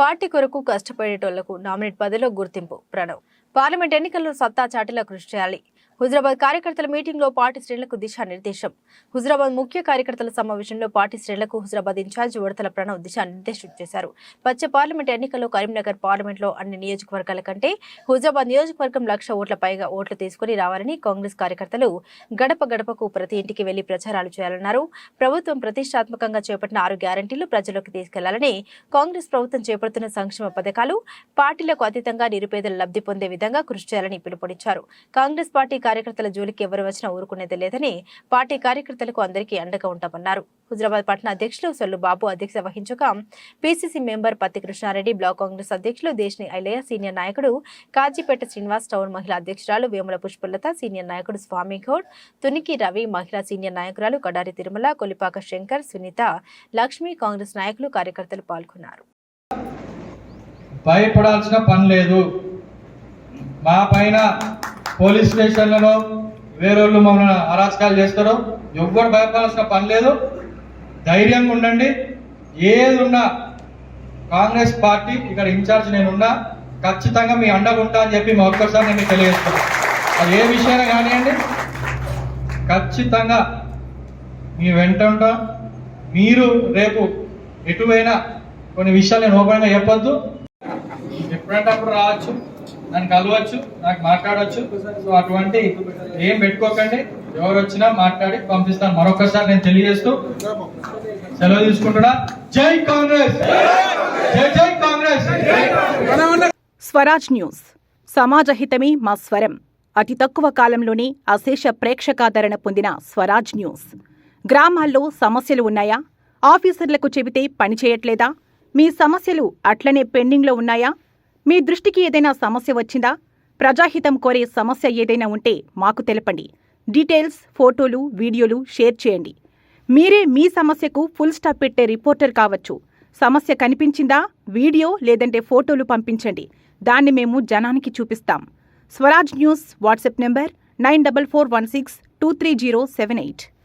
Party కొరకు కష్టపడేటోళ్ళకు nominate పదవిలో గుర్తింపు ప్రణవ్. పార్లమెంట్ ఎన్నికల్లో సత్తా చాటిలా కృషి చేయాలి. హుజరాబాద్ కార్యకర్తల మీటింగ్లో పార్టీ శ్రేణులకు దిశానిర్దేశం. హుజరాబాద్ ముఖ్య కార్యకర్తల సమావేశంలో పార్టీ శ్రేణులకు హుజరాబాద్ ఇన్ఛార్జ్ ఉడతల ప్రణవ్ దిశానిర్దేశం చేశారు. వచ్చే పార్లమెంట్ ఎన్నికల్లో కరీంనగర్ పార్లమెంట్లో అన్ని నియోజకవర్గాల కంటే హుజరాబాద్ నియోజకవర్గం లక్ష ఓట్ల పైగా ఓట్లు తీసుకుని రావాలని కాంగ్రెస్ కార్యకర్తలు గడప గడపకు ప్రతి ఇంటికి వెళ్ళి ప్రచారాలు చేయాలన్నారు. ప్రభుత్వం ప్రతిష్టాత్మకంగా చేపట్టిన ఆరు గ్యారంటీలు ప్రజల్లోకి తీసుకెళ్ళాలని కాంగ్రెస్ ప్రభుత్వం చేపడుతున్న సంక్షేమ పథకాలు పార్టీలకు అతీతంగా నిరుపేదలు లబ్ధి పొందే విధంగా కృషి చేయాలని పిలుపునిచ్చారు. కాంగ్రెస్ పార్టీ కార్యకర్తల జోలికి ఎవరు వచ్చినా ఊరుకునేది లేదని పార్టీ కార్యకర్తలకు అందరికీ అండగా ఉంటామన్నారు. హుజరాబాద్ పట్టణ అధ్యక్షులు సొల్లు బాబు అధ్యక్షత వహించగా పీసీసీ మెంబర్ పత్తి కృష్ణారెడ్డి బ్లాక్ కాంగ్రెస్ అధ్యక్షులు దేశని ఐలయ్య సీనియర్ నాయకుడు కాజీపేట శ్రీనివాస్ టౌన్ మహిళా అధ్యక్షురాలు వేముల పుష్పలత సీనియర్ నాయకుడు స్వామి గౌడ్ తునికి రవి మహిళా సీనియర్ నాయకురాలు కడారి తిరుమల కొలిపాక శంకర్ సునీత లక్ష్మి కాంగ్రెస్ నాయకులు కార్యకర్తలు పాల్గొన్నారు. భయపడాల్సిన పని లేదు. మా పైన పోలీస్ స్టేషన్లలో వేరేళ్ళు మమ్మల్ని అరాచకాలు చేస్తారో ఎవ్వరు భయపడాల్సిన పని లేదు. ధైర్యంగా ఉండండి. ఏది ఉన్నా కాంగ్రెస్ పార్టీ ఇక్కడ ఇన్ఛార్జ్ నేనున్నా ఖచ్చితంగా మీ అండగా ఉంటా అని చెప్పి మా ఒక్కసారి నేను తెలియజేస్తాను అది ఏ విషయాన్ని కానివ్వండి ఖచ్చితంగా మీ వెంట ఉంటాం. మీరు రేపు ఎటువైనా కొన్ని విషయాలు నేను ఓపెన్గా చెప్పొద్దు. ఎప్పుడంటే అప్పుడు రావచ్చు. నన్ను కలవచ్చు నాకు మాట్లాడవచ్చు సో అటువంటి ఏం పెట్టుకోకండి. ఎవరు వచ్చినా మాట్లాడి పంపిస్తాను. మరొకసారి నేను తెలియజేస్తూ సెలవు తీసుకుంటున్నా. జై కాంగ్రెస్! జై జై కాంగ్రెస్! స్వరాజ్ న్యూస్. సమాజ హితమే మా స్వరం. అతి తక్కువ కాలంలోనే అశేష ప్రేక్షకాదరణ పొందిన స్వరాజ్ న్యూస్. గ్రామాల్లో సమస్యలు ఉన్నాయా? ఆఫీసర్లకు చెబితే పనిచేయట్లేదా మీ సమస్యలు అట్లనే పెండింగ్లో ఉన్నాయా? మీ దృష్టికి ఏదైనా సమస్య వచ్చిందా? ప్రజాహితం కోరే సమస్య ఏదైనా ఉంటే మాకు తెలపండి. డీటెయిల్స్ ఫోటోలు వీడియోలు షేర్ చేయండి. మీరే మీ సమస్యకు ఫుల్ స్టాప్ పెట్టే రిపోర్టర్ కావచ్చు. సమస్య కనిపించిందా? వీడియో లేదంటే ఫోటోలు పంపించండి. దాన్ని మేము జనానికి చూపిస్తాం. Swaraj news WhatsApp number nine double four one six two three zero seven eight.